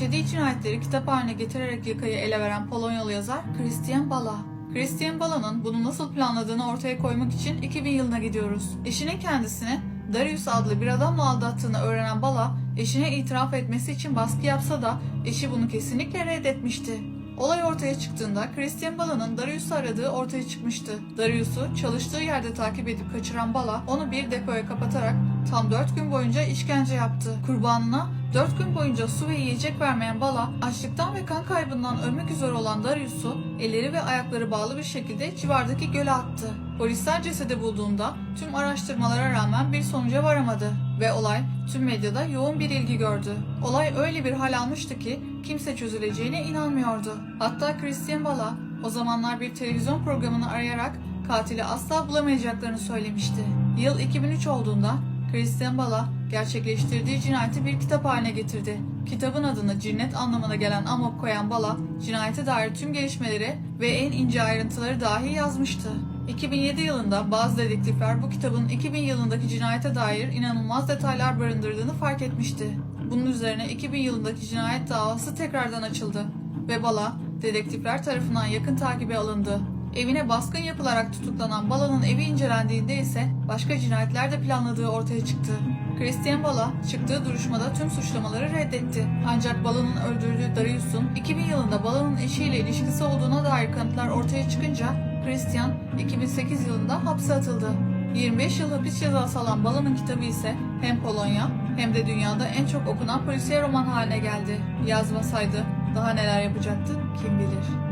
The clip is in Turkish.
İşlediği cinayetleri kitap haline getirerek yakayı ele veren Polonyalı yazar Christian Bala. Christian Bala'nın bunu nasıl planladığını ortaya koymak için 2000 yılına gidiyoruz. Eşinin kendisini Darius adlı bir adamla aldattığını öğrenen Bala, eşine itiraf etmesi için baskı yapsa da eşi bunu kesinlikle reddetmişti. Olay ortaya çıktığında Christian Bala'nın Darius'u aradığı ortaya çıkmıştı. Darius'u çalıştığı yerde takip edip kaçıran Bala onu bir depoya kapatarak tam 4 gün boyunca işkence yaptı. Kurbanına 4 gün boyunca su ve yiyecek vermeyen Bala, açlıktan ve kan kaybından ölmek üzere olan Darius'u elleri ve ayakları bağlı bir şekilde civardaki göle attı. Polisler cesedi bulduğunda tüm araştırmalara rağmen bir sonuca varamadı ve olay tüm medyada yoğun bir ilgi gördü. Olay öyle bir hal almıştı ki kimse çözüleceğine inanmıyordu. Hatta Christian Bala o zamanlar bir televizyon programını arayarak katili asla bulamayacaklarını söylemişti. Yıl 2003 olduğunda Christian Bala gerçekleştirdiği cinayeti bir kitap haline getirdi. Kitabın adını cinnet anlamına gelen Amok koyan Bala, cinayete dair tüm gelişmeleri ve en ince ayrıntıları dahi yazmıştı. 2007 yılında bazı dedektifler bu kitabın 2000 yılındaki cinayete dair inanılmaz detaylar barındırdığını fark etmişti. Bunun üzerine 2000 yılındaki cinayet davası tekrardan açıldı ve Bala dedektifler tarafından yakın takibe alındı. Evine baskın yapılarak tutuklanan Bala'nın evi incelendiğinde ise başka cinayetler de planladığı ortaya çıktı. Christian Bala çıktığı duruşmada tüm suçlamaları reddetti. Ancak Bala'nın öldürdüğü Darius'un 2000 yılında Bala'nın eşiyle ilişkisi olduğuna dair kanıtlar ortaya çıkınca Christian 2008 yılında hapse atıldı. 25 yıl hapis cezası alan Bala'nın kitabı ise hem Polonya hem de dünyada en çok okunan polisiye roman haline geldi. Yazmasaydı daha neler yapacaktı kim bilir.